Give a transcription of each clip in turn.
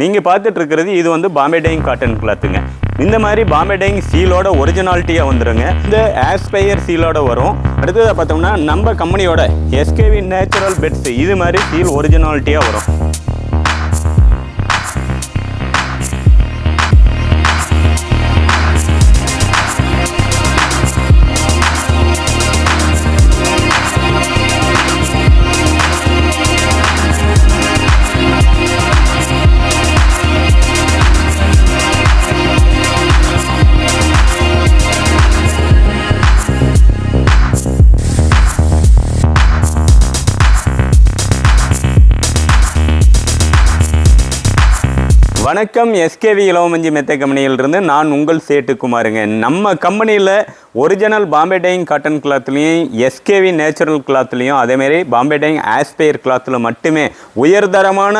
நீங்கள் பார்த்துட்டு இருக்கிறது இது வந்து பாம்பே டைங் காட்டன் கிளாத்துங்க இந்த மாதிரி பாம்பே டைங் சீலோட ஒரிஜினாலிட்டியாக வந்துடுங்க இந்த ஆஸ்பயர் சீலோட வரும். அடுத்ததை பார்த்தோம்னா நம்ம கம்பெனியோட எஸ்கேவி நேச்சுரல் பெட்ஸ் இது மாதிரி சீல் ஒரிஜினாலிட்டியாக வரும். வணக்கம் எஸ்கேவி இளவமஞ்சி மெத்தை கம்பெனியிலிருந்து நான் உங்கள் சேட்டுக்குமாருங்க. நம்ம கம்பெனியில் ஒரிஜினல் பாம்பே டைங் காட்டன் கிளாத்லேயும் எஸ்கேவி நேச்சுரல் கிளாத்லேயும் அதேமாரி பாம்பே டைங் ஆஸ்பயர் கிளாத்தில் மட்டுமே உயர்தரமான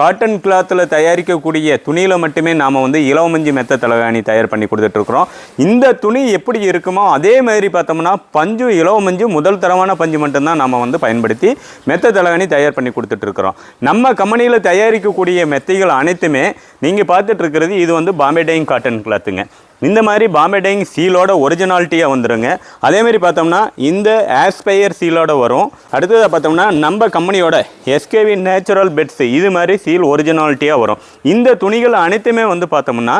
காட்டன் கிளாத்தில் தயாரிக்கக்கூடிய துணியில் மட்டுமே நாம் வந்து இளவமஞ்சி மெத்த தலகாணி தயார் பண்ணி கொடுத்துட்ருக்குறோம். இந்த துணி எப்படி இருக்குமோ அதே மாதிரி பார்த்தோம்னா பஞ்சு இளவமஞ்சு முதல் தரமான பஞ்சு மட்டும்தான் நாம் வந்து பயன்படுத்தி மெத்த தலகாணி தயார் பண்ணி கொடுத்துட்ருக்குறோம். நம்ம கம்பெனியில் தயாரிக்கக்கூடிய மெத்தைகள் அனைத்துமே நீங்கள் பார்த்துட்ருக்கிறது இது வந்து பாம்பே டைங் காட்டன் கிளாத்துங்க. இந்த மாதிரி பாம்பே டைங் சீலோட ஒரிஜினாலிட்டியாக வந்துடுங்க அதேமாரி பார்த்தோம்னா இந்த ஆஸ்பயர் சீலோட வரும். அடுத்ததாக பார்த்தோம்னா நம்ம கம்பெனியோட எஸ்கேவி நேச்சுரல் பெட்ஸ் இது மாதிரி சீல் ஒரிஜினாலிட்டியாக வரும். இந்த துணிகள் அனைத்துமே வந்து பார்த்தோம்னா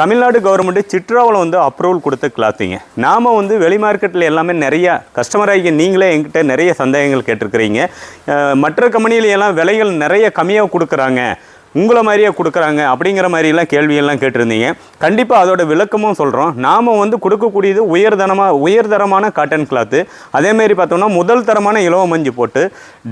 தமிழ்நாடு கவர்மெண்ட்டு சிட்ராவில் வந்து அப்ரூவல் கொடுத்த கிளாத்துங்க நாம் வந்து வெளி மார்க்கெட்டில் எல்லாமே நிறையா கஸ்டமர் நீங்களே எங்கிட்ட நிறைய சந்தேகங்கள் கேட்டிருக்கிறீங்க. மற்ற கம்பெனியில எல்லாம் விலைகள் நிறைய கம்மியாக கொடுக்குறாங்க. உங்களை மாதிரியே கொடுக்குறாங்க அப்படிங்கிற மாதிரிலாம் கேள்வியெல்லாம் கேட்டிருந்தீங்க. கண்டிப்பாக அதோட விளக்கமும் சொல்கிறோம் நாம் வந்து கொடுக்கக்கூடியது உயர்தரமாக உயர்தரமான காட்டன் கிளாத்து அதேமாரி பார்த்தோம்னா முதல் தரமான இலவ மஞ்சு போட்டு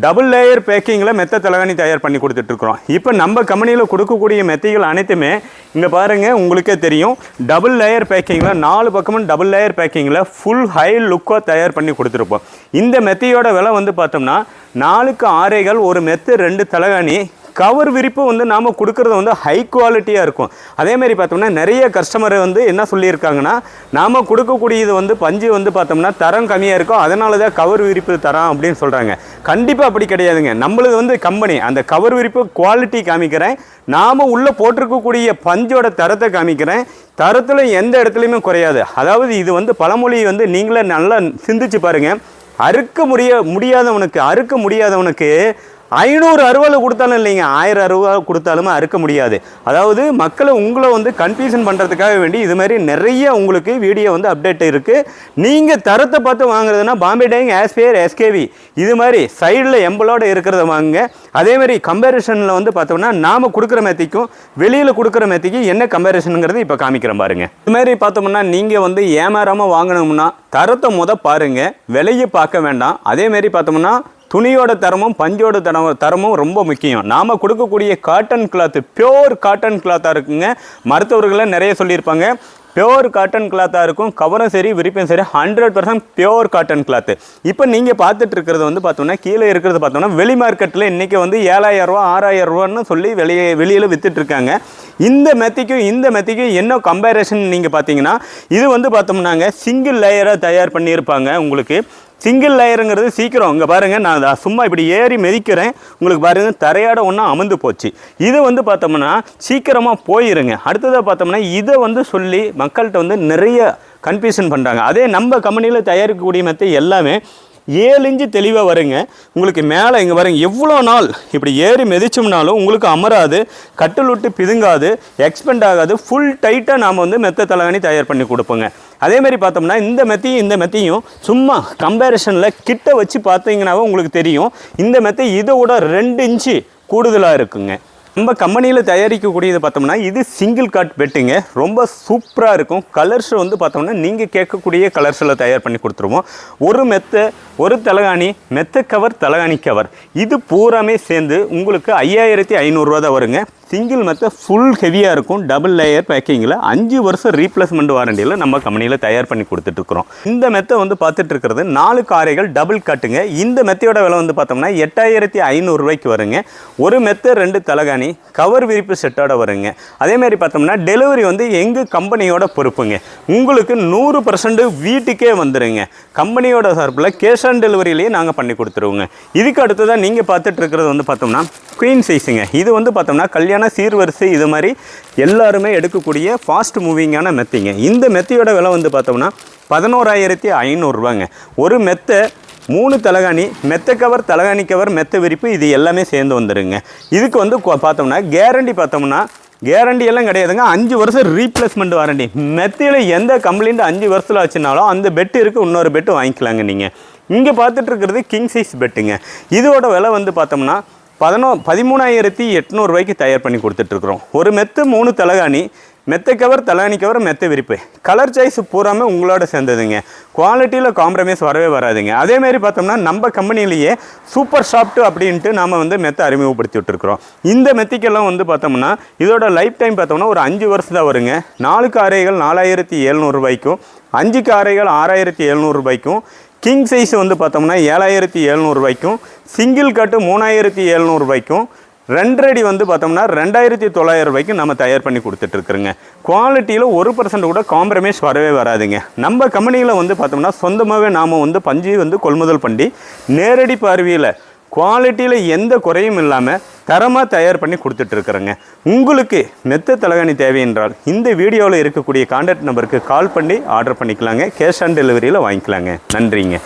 டபுள் லேயர் பேக்கிங்கில் மெத்த தலகாணி தயார் பண்ணி கொடுத்துட்ருக்குறோம். இப்போ நம்ம கம்பெனியில் கொடுக்கக்கூடிய மெத்தைகள் அனைத்துமே இங்கே பாருங்கள் உங்களுக்கே தெரியும். டபுள் லேயர் பேக்கிங்கில் நாலு பக்கமும் டபுள் லேயர் பேக்கிங்கில் ஃபுல் ஹை லுக்காக தயார் பண்ணி கொடுத்துருப்போம். இந்த மெத்தையோட விலை வந்து பார்த்தோம்னா நாலுக்கு ஆறைகள் ஒரு மெத்து ரெண்டு தலகாணி கவர் விரிப்பு வந்து நாம் கொடுக்குறது வந்து ஹை குவாலிட்டியாக இருக்கும். அதேமாரி பார்த்தோம்னா நிறைய கஸ்டமர் வந்து என்ன சொல்லியிருக்காங்கன்னா நாம் கொடுக்கக்கூடியது வந்து பஞ்சு வந்து பார்த்தோம்னா தரம் கம்மியாக இருக்கும். அதனால தான் கவர் விரிப்பு தரம் அப்படின்னு சொல்கிறாங்க கண்டிப்பாக அப்படி கிடையாதுங்க. நம்மளது வந்து கம்பெனி அந்த கவர் விரிப்பு குவாலிட்டி காமிக்கிறேன். நாம் உள்ளே போட்டிருக்கக்கூடிய பஞ்சோட தரத்தை காமிக்கிறேன். தரத்தில் எந்த இடத்துலையுமே குறையாது. அதாவது இது வந்து பழமொழி வந்து நீங்களே நல்லா சிந்திச்சு பாருங்கள் அறுக்க முடிய முடியாதவனுக்கு அறுக்க முடியாதவனுக்கு ஐநூறு அறுவலை கொடுத்தாலும் இல்லைங்க. ஆயிரம் அறுவா கொடுத்தாலுமே அறுக்க முடியாது. அதாவது மக்களை உங்களை வந்து கன்ஃபியூஷன் பண்ணுறதுக்காக வேண்டி இது மாதிரி நிறைய உங்களுக்கு வீடியோ வந்து அப்டேட் இருக்குது நீங்கள் தரத்தை பார்த்து வாங்குறதுனா பாம்பே டைங் ஆஸ்பியர் எஸ்கேவி இது மாதிரி சைடில் எம்பலோட இருக்கிறத வாங்குங்க. அதே மாதிரி கம்பேரிஷனில் வந்து பார்த்தோம்னா நாம் கொடுக்குற மெத்திக்கும் வெளியில் கொடுக்குற மெத்திக்கும் என்ன கம்பேரிசனுங்கிறது இப்போ காமிக்கிறேன் பாருங்க. இது மாதிரி பார்த்தோம்னா நீங்கள் வந்து ஏமாறாமல் வாங்கணும்னா தரத்தை முத பாருங்கள் விலையை பார்க்க வேண்டாம். அதே மாதிரி பார்த்தோம்னா துணியோட தரமும் பஞ்சோட தரம் தரமும் ரொம்ப முக்கியம். நாம் கொடுக்கக்கூடிய காட்டன் கிளாத்து பியோர் காட்டன் கிளாத்தாக இருக்குங்க. மருத்துவர்களை நிறைய சொல்லியிருப்பாங்க. பியோர் காட்டன் கிளாத்தாக இருக்கும். கவரும் சரி விரிப்பும் சரி hundred percent pure cotton cloth இப்போ நீங்கள் பார்த்துட்டு இருக்கிறது வந்து பார்த்தோம்னா கீழே இருக்கிறது பார்த்தோம்னா வெளி மார்க்கெட்டில் இன்றைக்கி வந்து ஏழாயிரரூவா ஆறாயிரரூவான்னு ஆறாயிரம் சொல்லி வெளியே வெளியில் விற்றுட்ருக்காங்க இந்த மெத்திக்கும் இந்த மெத்திக்கும் என்ன கம்பேரிஷன் நீங்கள் பார்த்தீங்கன்னா இது வந்து பார்த்தோம்னாங்க சிங்கிள் லேயராக தயார் பண்ணியிருப்பாங்க உங்களுக்கு. சிங்கிள் லேயருங்கிறது சீக்கிரம் இங்கே பாருங்கள் நான் அதை சும்மா இப்படி ஏறி மிதிக்கிறேன். உங்களுக்கு பாருங்கள் தரையாட ஒன்றா அமர்ந்து போச்சு. இது வந்து பார்த்தோம்னா சீக்கிரமாக போயிருங்க. அடுத்ததாக பார்த்தோம்னா இதை வந்து சொல்லி மக்கள்கிட்ட வந்து நிறைய கன்ஃபியூஷன் பண்ணுறாங்க அதே நம்ம கம்பெனியில் தயாரிக்கக்கூடிய மெத்தை எல்லாமே ஏழு இன்ச்சு தெளிவாக வருங்க. உங்களுக்கு மேலே இங்கே பாருங்க எவ்வளோ நாள் இப்படி ஏறி மிதிச்சோம்னாலும் உங்களுக்கு அமராது கட்டில் விட்டு பிதுங்காது எக்ஸ்பெண்ட் ஆகாது ஃபுல் டைட்டாக நாம் வந்து மெத்த தலகாணி தயார் பண்ணி கொடுப்போங்க. அதே மாதிரி பார்த்தோம்னா இந்த மெத்தையும் இந்த மெத்தையும் சும்மா கம்பேரிஷனில் கிட்ட வச்சு பார்த்தீங்கன்னாவே உங்களுக்கு தெரியும். இந்த மெத்தை இதை விட ரெண்டு இன்ச்சு கூடுதலாக இருக்குங்க. நம்ம கம்பெனியில் தயாரிக்கக்கூடியது பார்த்தோம்னா இது சிங்கிள் காட் பெட்டுங்க ரொம்ப சூப்பராக இருக்கும். கலர்ஸ் வந்து பார்த்தோம்னா நீங்கள் கேட்கக்கூடிய கலர்ஸில் தயார் பண்ணி கொடுத்துருவோம். ஒரு மெத்தை ஒரு தலகாணி மெத்த கவர் தலகாணி கவர் இது பூராமே சேர்ந்து உங்களுக்கு ஐயாயிரத்தி ஐநூறுரூவா தான் வருங்க. சிங்கிள் மெத்த ஃபுல் ஹெவியாக இருக்கும். டபுள் லேயர் பேக்கிங்கில் அஞ்சு வருஷம் ரீப்ளேஸ்மெண்ட் வாரண்டியில் நம்ம கம்பெனியில் தயார் பண்ணி கொடுத்துட்ருக்குறோம் இந்த மெத்தை வந்து பார்த்துட்டு இருக்கிறது நாலு காரைகள் டபுள் கட்டுங்க இந்த மெத்தையோட விலை வந்து பார்த்தோம்னா எட்டாயிரத்தி ஐநூறுரூவாய்க்கு வருங்க. ஒரு மெத்தை ரெண்டு தலகாணி கவர் விரிப்பு செட்டோட வருங்க. அதே மாதிரி பார்த்தோம்னா டெலிவரி வந்து எங்கள் கம்பெனியோட பொறுப்புங்க. உங்களுக்கு நூறு பர்சன்ட் வீட்டுக்கே வந்துடுங்க கம்பெனியோட சார்பில் கேஷ் ஆன் டெலிவரியிலேயே நாங்கள் பண்ணி கொடுத்துருவோங்க. இதுக்கு அடுத்ததாக நீங்கள் பார்த்துட்டு இருக்கிறது வந்து பார்த்தோம்னா குயின் சைஸுங்க இது வந்து பார்த்தோம்னா கல்யாண வகையான சீர்வரிசை இது மாதிரி எல்லாருமே எடுக்கக்கூடிய ஃபாஸ்ட் மூவிங்கான மெத்திங்க. இந்த மெத்தியோட விலை வந்து பார்த்தோம்னா பதினோராயிரத்தி ஐநூறுரூவாங்க ஒரு மெத்தை மூணு தலகாணி மெத்த கவர் தலகாணி கவர் மெத்த விரிப்பு இது எல்லாமே சேர்ந்து வந்துடுங்க இதுக்கு வந்து பார்த்தோம்னா கேரண்டி பார்த்தோம்னா கேரண்டி எல்லாம் கிடையாதுங்க. அஞ்சு வருஷம் ரீப்ளேஸ்மெண்ட் வாரண்டி மெத்தையில் எந்த கம்ப்ளைண்ட் அஞ்சு வருஷத்தில் ஆச்சுனாலும் அந்த பெட்டு இருக்குது இன்னொரு பெட்டு வாங்கிக்கலாங்க நீங்கள் இங்கே பார்த்துட்டு இருக்கிறது கிங் சைஸ் பெட்டுங்க இதோட விலை வந்து பார்த்தோம்னா பதினோ பதிமூணாயிரத்தி எட்நூறுரூவாய்க்கு தயார் பண்ணி கொடுத்துட்ருக்குறோம். ஒரு மெத்து மூணு தலகாணி. மெத்த கவர் தலகாணி கவர் மெத்த விரிப்பு. கலர் சாய்ஸ் பூராமே உங்களோட சேர்ந்ததுங்க. குவாலிட்டியில் காம்ப்ரமைஸ் வரவே வராதுங்க. அதேமாரி பார்த்தோம்னா நம்ம கம்பெனிலேயே சூப்பர் சாஃப்ட் அப்படின்ட்டு நாம் வந்து மெத்த அறிமுகப்படுத்தி விட்டுருக்குறோம் இந்த மெத்திக்கெல்லாம் வந்து பார்த்தோம்னா இதோட லைஃப் டைம் பார்த்தோம்னா ஒரு அஞ்சு வருஷம் தான் வருங்க. நாலு காரைகள் நாலாயிரத்தி எழுநூறுபாய்க்கும் அஞ்சு காரைகள் ஆறாயிரத்தி எழுநூறுபாய்க்கும் கிங் சைஸ் வந்து பார்த்தோம்னா ஏழாயிரத்தி எழுநூறுபாய்க்கும் சிங்கிள் கட்டு மூணாயிரத்தி எழுநூறுபாய்க்கும் ரெண்டரடி வந்து பார்த்தோம்னா ரெண்டாயிரத்தி தொள்ளாயிரம் ரூபாய்க்கு நம்ம தயார் பண்ணி கொடுத்துட்ருக்குறோங்க குவாலிட்டியில் ஒரு பர்சன்ட் கூட காம்ப்ரமைஸ் வரவே வராதுங்க. நம்ம கம்பெனியில் வந்து பார்த்தோம்னா சொந்தமாகவே நாம் வந்து பஞ்சு வந்து கொள்முதல் பண்ணி நேரடி பார்வையில் குவாலிட்டியில் எந்த குறையும் இல்லாமல் தரமாக தயார் பண்ணி கொடுத்துட்ருக்குறேங்க. உங்களுக்கு மெத்த தலைகாணி தேவை என்றால் இந்த வீடியோவில் இருக்கக்கூடிய கான்டாக்ட் நம்பருக்கு கால் பண்ணி ஆர்டர் பண்ணிக்கலாங்க. கேஷ் ஆன் டெலிவரியில் வாங்கிக்கலாங்க. நன்றிங்க.